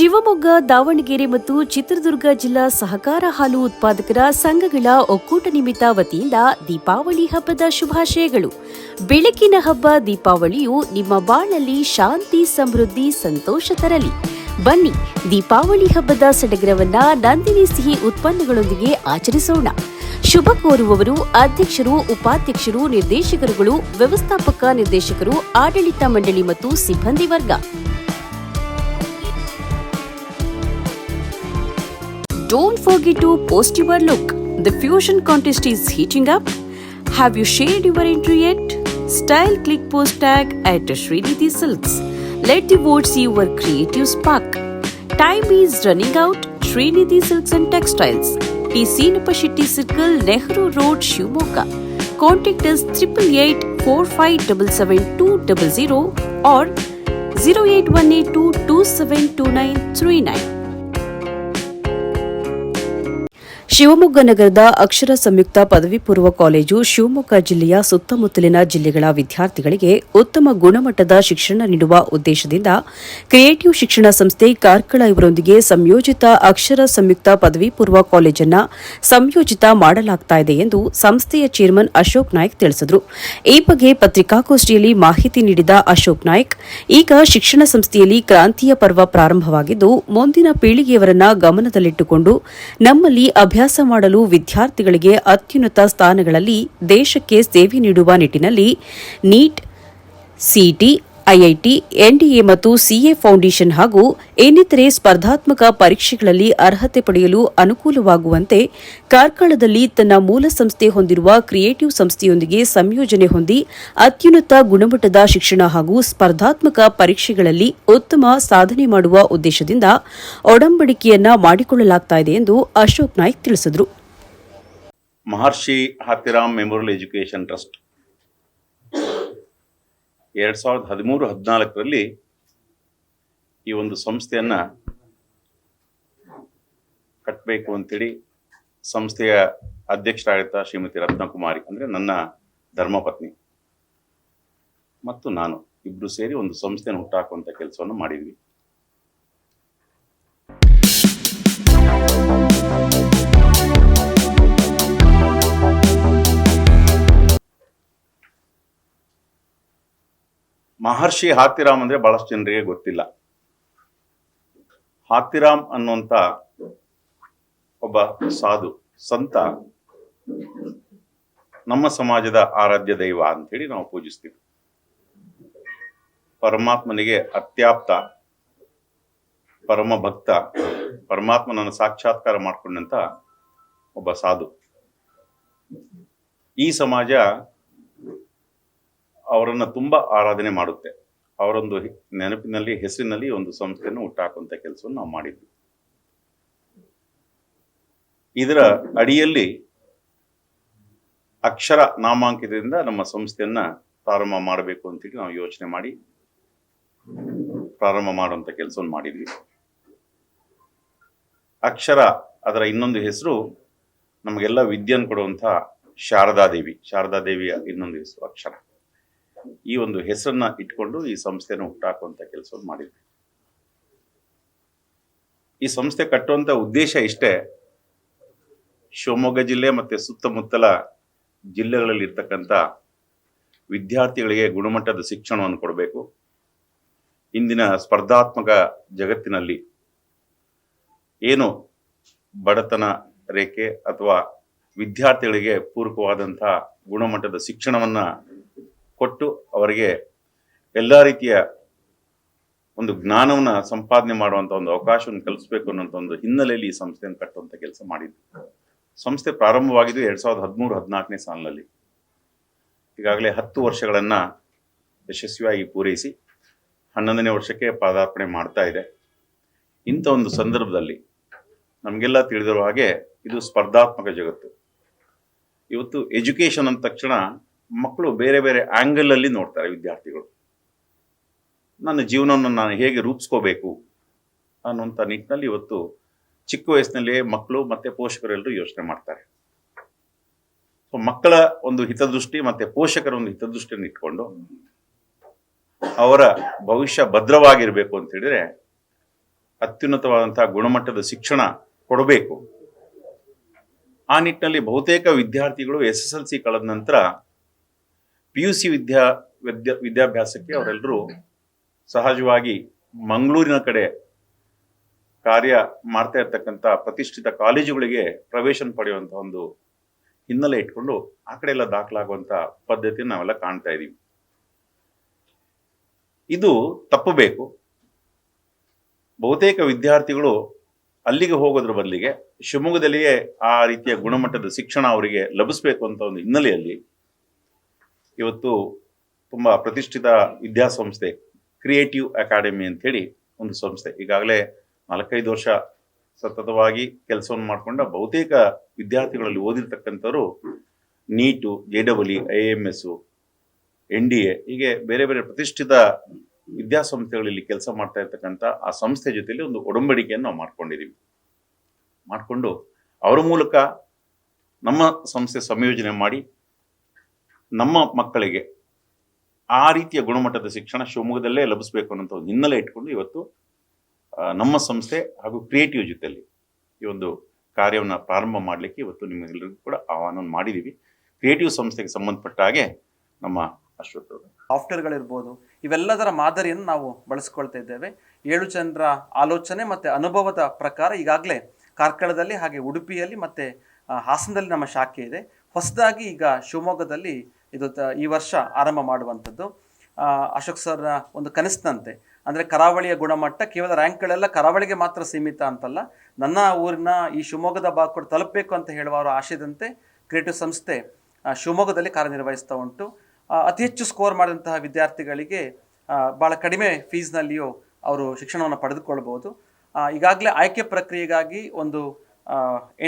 ಶಿವಮೊಗ್ಗ, ದಾವಣಗೆರೆ ಮತ್ತು ಚಿತ್ರದುರ್ಗ ಜಿಲ್ಲಾ ಸಹಕಾರ ಹಾಲು ಉತ್ಪಾದಕರ ಸಂಘಗಳ ಒಕ್ಕೂಟ ನಿಮಿತ್ತ ವತಿಯಿಂದ ದೀಪಾವಳಿ ಹಬ್ಬದ ಶುಭಾಶಯಗಳು. ಬೆಳಕಿನ ಹಬ್ಬ ದೀಪಾವಳಿಯು ನಿಮ್ಮ ಬಾಳಲ್ಲಿ ಶಾಂತಿ, ಸಮೃದ್ಧಿ, ಸಂತೋಷ ತರಲಿ. ಬನ್ನಿ, ದೀಪಾವಳಿ ಹಬ್ಬದ ಸಡಗರವನ್ನ ನಂದಿನಿ ಸಿಹಿ ಉತ್ಪನ್ನಗಳೊಂದಿಗೆ ಆಚರಿಸೋಣ. ಶುಭ ಕೋರುವವರು ಅಧ್ಯಕ್ಷರು, ಉಪಾಧ್ಯಕ್ಷರು, ನಿರ್ದೇಶಕರುಗಳು, ವ್ಯವಸ್ಥಾಪಕ ನಿರ್ದೇಶಕರು, ಆಡಳಿತ ಮಂಡಳಿ ಮತ್ತು ಸಿಬ್ಬಂದಿ ವರ್ಗ. Don't forget to post your look. The fusion contest is heating up. Have you shared your entry yet? Style click post tag at Srinidhi Silks. Let the votes see your creative spark. Time is running out. Srinidhi Silks and Textiles. T. Sinapashetty Circle, Nehru Road, Shimoga. Contact us 888 4577 or 08182 Shivamogga ನಗರದ ಅಕ್ಷರ ಸಂಯುಕ್ತ ಪದವಿ ಪೂರ್ವ college Shivamogga ಜಿಲ್ಲೆಯ ಸುತ್ತಮುತ್ತಲಿನ ಜಿಲ್ಲೆಗಳ ವಿದ್ಯಾರ್ಥಿಗಳಿಗೆ ಉತ್ತಮ ಗುಣಮಟ್ಟದ ಶಿಕ್ಷಣ ನೀಡುವ ಉದ್ದೇಶದಿಂದ ಕ್ರಿಯೇಟಿವ್ ಶಿಕ್ಷಣ ಸಂಸ್ಥೆ ಕಾರ್ಕಳ ಇವರೊಂದಿಗೆ ಸಂಯೋಜಿತ ಅಕ್ಷರ ಸಂಯುಕ್ತ ಪದವಿ ಪೂರ್ವ ಕಾಲೇಜನ್ನು ಸಂಯೋಜಿತ ಮಾಡಲಾಗುತ್ತಿದೆ ಎಂದು ಸಂಸ್ಥೆಯ ಚೇರ್ಮನ್ ಅಶೋಕ್ ನಾಯ್ಕ್ ತಿಳಿಸಿದರು. ಈ ಬಗ್ಗೆ ಪತ್ರಿಕಾಗೋಷ್ಠಿಯಲ್ಲಿ ಮಾಹಿತಿ ನೀಡಿದ ಅಶೋಕ್ ನಾಯ್ಕ್, ಈಗ ಶಿಕ್ಷಣ ಸಂಸ್ಥೆಯಲ್ಲಿ ಕ್ರಾಂತಿಯ ಪರ್ವ ಪ್ರಾರಂಭವಾಗಿದ್ದು, ಮುಂದಿನ ಪೀಳಿಗೆಯವರನ್ನ ಗಮನದಲ್ಲಿಟ್ಟುಕೊಂಡು ನಮ್ಮಲ್ಲಿ ಅಭ್ಯಾಸ ಮಾಡಲು ವಿದ್ಯಾರ್ಥಿಗಳಿಗೆ ಅತ್ಯುನ್ನತ ಸ್ಥಾನಗಳಲ್ಲಿ ದೇಶಕ್ಕೆ ಸೇವೆ ನೀಡುವ ನಿಟ್ಟಿನಲ್ಲಿ ನೀಟ್ ಸಿಟಿ ಐಐಟಿ, ಎನ್ಡಿಎ ಮತ್ತು ಸಿಎ ಫೌಂಡೇಶನ್ ಹಾಗೂ ಇನ್ನಿತರೆ ಸ್ಪರ್ಧಾತ್ಮಕ ಪರೀಕ್ಷೆಗಳಲ್ಲಿ ಅರ್ಹತೆ ಪಡೆಯಲು ಅನುಕೂಲವಾಗುವಂತೆ ಕಾರ್ಕಳದಲ್ಲಿ ತನ್ನ ಮೂಲ ಸಂಸ್ಥೆ ಹೊಂದಿರುವ ಕ್ರಿಯೇಟಿವ್ ಸಂಸ್ಥೆಯೊಂದಿಗೆ ಸಂಯೋಜನೆ ಹೊಂದಿ ಅತ್ಯುನ್ನತ ಗುಣಮಟ್ಟದ ಶಿಕ್ಷಣ ಹಾಗೂ ಸ್ಪರ್ಧಾತ್ಮಕ ಪರೀಕ್ಷೆಗಳಲ್ಲಿ ಉತ್ತಮ ಸಾಧನೆ ಮಾಡುವ ಉದ್ದೇಶದಿಂದ ಒಡಂಬಡಿಕೆಯನ್ನ ಮಾಡಿಕೊಳ್ಳಲಾಗುತ್ತಿದೆ ಎಂದು ಅಶೋಕ್ ನಾಯ್ಕ್ ತಿಳಿಸಿದರು. Maharshi Hathiram memorial education trust ಎರಡು ಸಾವಿರದ ಹದಿಮೂರು ಹದಿನಾಲ್ಕರಲ್ಲಿ ಈ ಒಂದು ಸಂಸ್ಥೆಯನ್ನ ಕಟ್ಟಬೇಕು ಅಂತೇಳಿ ಸಂಸ್ಥೆಯ ಅಧ್ಯಕ್ಷರಾಗಿದ್ದ ಶ್ರೀಮತಿ ರತ್ನಕುಮಾರಿ ಅಂದರೆ ನನ್ನ ಧರ್ಮಪತ್ನಿ ಮತ್ತು ನಾನು ಇಬ್ರು ಸೇರಿ ಒಂದು ಸಂಸ್ಥೆಯನ್ನು ಹುಟ್ಟಾಕುವಂಥ ಕೆಲಸವನ್ನು ಮಾಡಿದ್ವಿ. ಮಹರ್ಷಿ ಹಾತಿರಾಮ್ ಅಂದ್ರೆ ಬಹಳಷ್ಟು ಜನರಿಗೆ ಗೊತ್ತಿಲ್ಲ. ಹಾತಿರಾಮ್ ಅನ್ನುವಂತ ಒಬ್ಬ ಸಾಧು, ಸಂತ, ನಮ್ಮ ಸಮಾಜದ ಆರಾಧ್ಯ ದೈವ ಅಂತೇಳಿ ನಾವು ಪೂಜಿಸ್ತೀವಿ. ಪರಮಾತ್ಮನಿಗೆ ಅತ್ಯಾಪ್ತ ಪರಮ ಭಕ್ತ ಪರಮಾತ್ಮನನ್ನು ಸಾಕ್ಷಾತ್ಕಾರ ಮಾಡಿಕೊಂಡಂತ ಒಬ್ಬ ಸಾಧು. ಈ ಸಮಾಜ ಅವರನ್ನು ತುಂಬ ಆರಾಧನೆ ಮಾಡುತ್ತೆ. ಅವರೊಂದು ನೆನಪಿನಲ್ಲಿ, ಹೆಸರಿನಲ್ಲಿ ಒಂದು ಸಂಸ್ಥೆಯನ್ನು ಹುಟ್ಟಾಕುವಂಥ ಕೆಲಸವನ್ನು ನಾವು ಮಾಡಿದ್ವಿ. ಇದರ ಅಡಿಯಲ್ಲಿ ಅಕ್ಷರ ನಾಮಾಂಕಿತದಿಂದ ನಮ್ಮ ಸಂಸ್ಥೆಯನ್ನ ಪ್ರಾರಂಭ ಮಾಡಬೇಕು ಅಂತೇಳಿ ನಾವು ಯೋಚನೆ ಮಾಡಿ, ಪ್ರಾರಂಭ ಮಾಡುವಂಥ ಕೆಲಸವನ್ನು ಮಾಡಿದ್ವಿ. ಅಕ್ಷರ ಅದರ ಇನ್ನೊಂದು ಹೆಸರು ನಮಗೆಲ್ಲ ವಿದ್ಯೆಯನ್ನು ಕೊಡುವಂಥ ಶಾರದಾದೇವಿ. ಶಾರದಾದೇವಿಯ ಇನ್ನೊಂದು ಹೆಸರು ಅಕ್ಷರ. ಈ ಒಂದು ಹೆಸರನ್ನ ಇಟ್ಕೊಂಡು ಈ ಸಂಸ್ಥೆನ ಹುಟ್ಟಾಕುವಂತ ಕೆಲಸವನ್ನು ಮಾಡಿದ್ವಿ ಈ ಸಂಸ್ಥೆ ಕಟ್ಟುವಂತ ಉದ್ದೇಶ ಇಷ್ಟೇ ಶಿವಮೊಗ್ಗ ಜಿಲ್ಲೆ ಮತ್ತೆ ಸುತ್ತಮುತ್ತಲ ಜಿಲ್ಲೆಗಳಲ್ಲಿ ಇರ್ತಕ್ಕಂಥ ವಿದ್ಯಾರ್ಥಿಗಳಿಗೆ ಗುಣಮಟ್ಟದ ಶಿಕ್ಷಣವನ್ನು ಕೊಡಬೇಕು. ಇಂದಿನ ಸ್ಪರ್ಧಾತ್ಮಕ ಜಗತ್ತಿನಲ್ಲಿ ಏನು ಬಡತನ ರೇಖೆ ಅಥವಾ ವಿದ್ಯಾರ್ಥಿಗಳಿಗೆ ಪೂರಕವಾದಂತಹ ಗುಣಮಟ್ಟದ ಶಿಕ್ಷಣವನ್ನ ಕೊಟ್ಟು ಅವರಿಗೆ ಎಲ್ಲ ರೀತಿಯ ಒಂದು ಜ್ಞಾನವನ್ನ ಸಂಪಾದನೆ ಮಾಡುವಂತ ಒಂದು ಅವಕಾಶವನ್ನು ಕಲಿಸ್ಬೇಕು ಅನ್ನೋಂಥ ಒಂದು ಹಿನ್ನೆಲೆಯಲ್ಲಿ ಈ ಸಂಸ್ಥೆಯನ್ನು ಕಟ್ಟುವಂಥ ಕೆಲಸ ಮಾಡಿದ್ವಿ ಸಂಸ್ಥೆ ಪ್ರಾರಂಭವಾಗಿದ್ದು ಎರಡು ಸಾವಿರದ ಹದಿಮೂರು, ಹದಿನಾಲ್ಕನೇ ಸಾಲಿನಲ್ಲಿ. ಈಗಾಗಲೇ ಹತ್ತು ವರ್ಷಗಳನ್ನು ಯಶಸ್ವಿಯಾಗಿ ಪೂರೈಸಿ ಹನ್ನೊಂದನೇ ವರ್ಷಕ್ಕೆ ಪಾದಾರ್ಪಣೆ ಮಾಡ್ತಾ ಇದೆ. ಇಂಥ ಒಂದು ಸಂದರ್ಭದಲ್ಲಿ ನಮಗೆಲ್ಲ ತಿಳಿದಿರುವ ಹಾಗೆ ಇದು ಸ್ಪರ್ಧಾತ್ಮಕ ಜಗತ್ತು. ಇವತ್ತು ಎಜುಕೇಷನ್ ಅಂದ ತಕ್ಷಣ ಮಕ್ಕಳು ಬೇರೆ ಬೇರೆ ಆಂಗಲ್ ಅಲ್ಲಿ ನೋಡ್ತಾರೆ ವಿದ್ಯಾರ್ಥಿಗಳು. ನನ್ನ ಜೀವನವನ್ನು ನಾನು ಹೇಗೆ ರೂಪಿಸ್ಕೋಬೇಕು ಅನ್ನುವಂಥ ನಿಟ್ಟಿನಲ್ಲಿ ಇವತ್ತು ಚಿಕ್ಕ ವಯಸ್ಸಿನಲ್ಲಿಯೇ ಮಕ್ಕಳು ಮತ್ತೆ ಪೋಷಕರೆಲ್ಲರೂ ಯೋಚನೆ ಮಾಡ್ತಾರೆ. ಸೊ ಮಕ್ಕಳ ಒಂದು ಹಿತದೃಷ್ಟಿ ಮತ್ತೆ ಪೋಷಕರ ಒಂದು ಹಿತದೃಷ್ಟಿಯನ್ನು ಇಟ್ಕೊಂಡು ಅವರ ಭವಿಷ್ಯ ಭದ್ರವಾಗಿರಬೇಕು ಅಂತ ಹೇಳಿದ್ರೆ ಅತ್ಯುನ್ನತವಾದಂತಹ ಗುಣಮಟ್ಟದ ಶಿಕ್ಷಣ ಕೊಡಬೇಕು. ಆ ನಿಟ್ಟಿನಲ್ಲಿ ಬಹುತೇಕ ವಿದ್ಯಾರ್ಥಿಗಳು ಎಸ್ ಎಸ್ ಎಲ್ ಸಿ ಕಳೆದ ನಂತರ ಪಿ ಯು ಸಿ ವಿದ್ಯಾ ವಿದ್ಯಾ, ವಿದ್ಯಾಭ್ಯಾಸಕ್ಕೆ ಅವರೆಲ್ಲರೂ ಸಹಜವಾಗಿ ಮಂಗಳೂರಿನ ಕಡೆ ಕಾರ್ಯ ಮಾಡ್ತಾ ಇರ್ತಕ್ಕಂಥ ಪ್ರತಿಷ್ಠಿತ ಕಾಲೇಜುಗಳಿಗೆ ಪ್ರವೇಶನ ಪಡೆಯುವಂಥ ಒಂದು ಹಿನ್ನೆಲೆ ಇಟ್ಕೊಂಡು ಆ ಕಡೆ ಎಲ್ಲ ದಾಖಲಾಗುವಂಥ ಪದ್ಧತಿಯನ್ನು ನಾವೆಲ್ಲ ಕಾಣ್ತಾ ಇದ್ದೀವಿ. ಇದು ತಪ್ಪಬೇಕು ಬಹುತೇಕ ವಿದ್ಯಾರ್ಥಿಗಳು ಅಲ್ಲಿಗೆ ಹೋಗೋದ್ರ ಬದಲಿಗೆ ಶಿವಮೊಗ್ಗದಲ್ಲಿಯೇ ಆ ರೀತಿಯ ಗುಣಮಟ್ಟದ ಶಿಕ್ಷಣ ಅವರಿಗೆ ಲಭಿಸಬೇಕು ಅಂತ ಒಂದು ಹಿನ್ನೆಲೆಯಲ್ಲಿ ಇವತ್ತು ತುಂಬ ಪ್ರತಿಷ್ಠಿತ ವಿದ್ಯಾಸಂಸ್ಥೆ ಕ್ರಿಯೇಟಿವ್ ಅಕಾಡೆಮಿ ಅಂತೇಳಿ ಒಂದು ಸಂಸ್ಥೆ. ಈಗಾಗಲೇ ನಾಲ್ಕೈದು ವರ್ಷ ಸತತವಾಗಿ ಕೆಲಸವನ್ನು ಮಾಡಿಕೊಂಡ ಬಹುತೇಕ ವಿದ್ಯಾರ್ಥಿಗಳಲ್ಲಿ ಓದಿರ್ತಕ್ಕಂಥವ್ರು NEET J double I M S N D A ಹೀಗೆ ಬೇರೆ ಬೇರೆ ಪ್ರತಿಷ್ಠಿತ ವಿದ್ಯಾಸಂಸ್ಥೆಗಳಲ್ಲಿ ಕೆಲಸ ಮಾಡ್ತಾ ಇರ್ತಕ್ಕಂಥ ಆ ಸಂಸ್ಥೆ ಜೊತೆಯಲ್ಲಿ ಒಂದು ಒಡಂಬಡಿಕೆಯನ್ನು ನಾವು ಮಾಡ್ಕೊಂಡಿದ್ದೀವಿ ಮಾಡಿಕೊಂಡು ಅವರ ಮೂಲಕ ನಮ್ಮ ಸಂಸ್ಥೆ ಸಂಯೋಜನೆ ಮಾಡಿ ನಮ್ಮ ಮಕ್ಕಳಿಗೆ ಆ ರೀತಿಯ ಗುಣಮಟ್ಟದ ಶಿಕ್ಷಣ ಶಿವಮೊಗ್ಗದಲ್ಲೇ ಲಭಿಸಬೇಕು ಅನ್ನೋಂಥ ಒಂದು ಹಿನ್ನೆಲೆ ಇಟ್ಕೊಂಡು ಇವತ್ತು ನಮ್ಮ ಸಂಸ್ಥೆ ಹಾಗೂ ಕ್ರಿಯೇಟಿವ್ ಜೊತೆಯಲ್ಲಿ ಈ ಒಂದು ಕಾರ್ಯವನ್ನು ಪ್ರಾರಂಭ ಮಾಡಲಿಕ್ಕೆ ಇವತ್ತು ನಿಮ್ಮೆಲ್ಲರಿಗೂ ಕೂಡ ಆಹ್ವಾನವನ್ನು ಮಾಡಿದ್ದೀವಿ ಕ್ರಿಯೇಟಿವ್ ಸಂಸ್ಥೆಗೆ ಸಂಬಂಧಪಟ್ಟ ಹಾಗೆ ನಮ್ಮ ಅಶ್ವಥ್ ಸಾಫ್ಟ್ವೇರ್ಗಳಿರ್ಬೋದು, ಇವೆಲ್ಲದರ ಮಾದರಿಯನ್ನು ನಾವು ಬಳಸ್ಕೊಳ್ತಾ ಇದ್ದೇವೆ. ಏಳು ಜನರ ಆಲೋಚನೆ ಮತ್ತು ಅನುಭವದ ಪ್ರಕಾರ ಈಗಾಗಲೇ ಕಾರ್ಕಳದಲ್ಲಿ ಹಾಗೆ ಉಡುಪಿಯಲ್ಲಿ ಮತ್ತು ಹಾಸನದಲ್ಲಿ ನಮ್ಮ ಶಾಖೆ ಇದೆ. ಹೊಸದಾಗಿ ಈಗ ಶಿವಮೊಗ್ಗದಲ್ಲಿ ಇದು ಈ ವರ್ಷ ಆರಂಭ ಮಾಡುವಂಥದ್ದು. ಅಶೋಕ್ ಸರ್ನ ಒಂದು ಕನಸಿನಂತೆ. ಅಂದರೆ ಕರಾವಳಿಯ ಗುಣಮಟ್ಟ ಕೇವಲ ರ್ಯಾಂಕ್ಗಳೆಲ್ಲ, ಕರಾವಳಿಗೆ ಮಾತ್ರ ಸೀಮಿತ ಅಂತಲ್ಲ. ನನ್ನ ಊರಿನ ಈ ಶಿವಮೊಗ್ಗದ ಭಾಗ ಕೂಡ ತಲುಪಬೇಕು ಅಂತ ಹೇಳುವ ಅವರ ಆಶಯದಂತೆ ಕ್ರಿಯೇಟಿವ್ ಸಂಸ್ಥೆ ಶಿವಮೊಗ್ಗದಲ್ಲಿ ಕಾರ್ಯನಿರ್ವಹಿಸ್ತಾ ಉಂಟು. ಅತಿ ಹೆಚ್ಚು ಸ್ಕೋರ್ ಮಾಡಿದಂತಹ ವಿದ್ಯಾರ್ಥಿಗಳಿಗೆ ಭಾಳ ಕಡಿಮೆ ಫೀಸ್ನಲ್ಲಿಯೂ ಅವರು ಶಿಕ್ಷಣವನ್ನು ಪಡೆದುಕೊಳ್ಬೋದು ಈಗಾಗಲೇ ಆಯ್ಕೆ ಪ್ರಕ್ರಿಯೆಗಾಗಿ ಒಂದು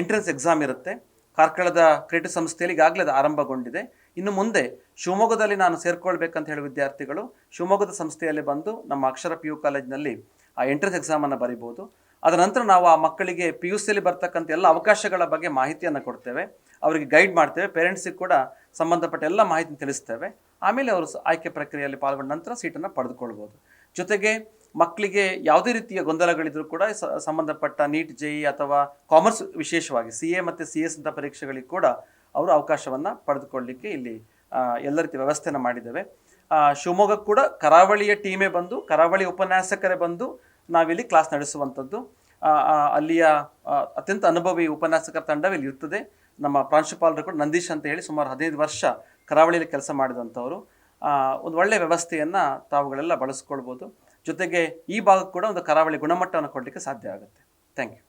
ಎಂಟ್ರೆನ್ಸ್ ಎಕ್ಸಾಮ್ ಇರುತ್ತೆ. ಕಾರ್ಕಳದ ಕ್ರಿಯೇಟಿವ್ ಸಂಸ್ಥೆಯಲ್ಲಿ ಈಗಾಗಲೇ ಅದು ಆರಂಭಗೊಂಡಿದೆ. ಇನ್ನು ಮುಂದೆ ಶಿವಮೊಗ್ಗದಲ್ಲಿ ನಾನು ಸೇರ್ಕೊಳ್ಬೇಕಂತ ಹೇಳಿ ವಿದ್ಯಾರ್ಥಿಗಳು ಶಿವಮೊಗ್ಗದ ಸಂಸ್ಥೆಯಲ್ಲಿ ಬಂದು ನಮ್ಮ ಅಕ್ಷರ ಪಿ ಯು ಕಾಲೇಜಿನಲ್ಲಿ ಆ ಎಂಟ್ರೆನ್ಸ್ ಎಕ್ಸಾಮನ್ನು ಬರಿಬೋದು ಅದರ ನಂತರ ನಾವು ಆ ಮಕ್ಕಳಿಗೆ ಪಿ ಯು ಸಿಯಲ್ಲಿ ಬರ್ತಕ್ಕಂಥ ಎಲ್ಲ ಅವಕಾಶಗಳ ಬಗ್ಗೆ ಮಾಹಿತಿಯನ್ನು ಕೊಡ್ತೇವೆ. ಅವರಿಗೆ ಗೈಡ್ ಮಾಡ್ತೇವೆ. ಪೇರೆಂಟ್ಸಿಗೆ ಕೂಡ ಸಂಬಂಧಪಟ್ಟ ಎಲ್ಲ ಮಾಹಿತಿ ತಿಳಿಸ್ತೇವೆ. ಆಮೇಲೆ ಅವರು ಆಯ್ಕೆ ಪ್ರಕ್ರಿಯೆಯಲ್ಲಿ ಪಾಲ್ಗೊಂಡ ನಂತರ ಸೀಟನ್ನು ಪಡೆದುಕೊಳ್ಬೋದು ಜೊತೆಗೆ ಮಕ್ಕಳಿಗೆ ಯಾವುದೇ ರೀತಿಯ ಗೊಂದಲಗಳಿದ್ರೂ ಕೂಡ ಸಂಬಂಧಪಟ್ಟ ನೀಟ್ ಜೆಇ ಅಥವಾ ಕಾಮರ್ಸ್ ವಿಶೇಷವಾಗಿ ಸಿ ಎ ಮತ್ತು ಸಿ ಎಸ್ ಅಂತ ಪರೀಕ್ಷೆಗಳಿಗೆ ಕೂಡ ಅವರು ಅವಕಾಶವನ್ನು ಪಡೆದುಕೊಳ್ಳಲಿಕ್ಕೆ ಇಲ್ಲಿ ಎಲ್ಲ ರೀತಿ ವ್ಯವಸ್ಥೆನ ಮಾಡಿದ್ದೇವೆ. ಶಿವಮೊಗ್ಗ ಕೂಡ ಕರಾವಳಿಯ ಟೀಮೇ ಬಂದು, ಕರಾವಳಿ ಉಪನ್ಯಾಸಕರೇ ಬಂದು ನಾವಿಲ್ಲಿ ಕ್ಲಾಸ್ ನಡೆಸುವಂಥದ್ದು. ಅಲ್ಲಿಯ ಅತ್ಯಂತ ಅನುಭವಿ ಉಪನ್ಯಾಸಕರ ತಂಡವೇ ಇಲ್ಲಿ ಇರ್ತದೆ. ನಮ್ಮ ಪ್ರಾಂಶುಪಾಲರು ಕೂಡ ನಂದೀಶ್ ಅಂತ ಹೇಳಿ ಸುಮಾರು ಹದಿನೈದು ವರ್ಷ ಕರಾವಳಿಯಲ್ಲಿ ಕೆಲಸ ಮಾಡಿದಂಥವರು. ಒಂದು ಒಳ್ಳೆಯ ವ್ಯವಸ್ಥೆಯನ್ನು ತಾವುಗಳೆಲ್ಲ ಬಳಸ್ಕೊಳ್ಬೋದು. ಜೊತೆಗೆ ಈ ಭಾಗಕ್ಕೆ ಕೂಡ ಒಂದು ಕರಾವಳಿ ಗುಣಮಟ್ಟವನ್ನು ಕೊಡಲಿಕ್ಕೆ ಸಾಧ್ಯ ಆಗುತ್ತೆ. Thank you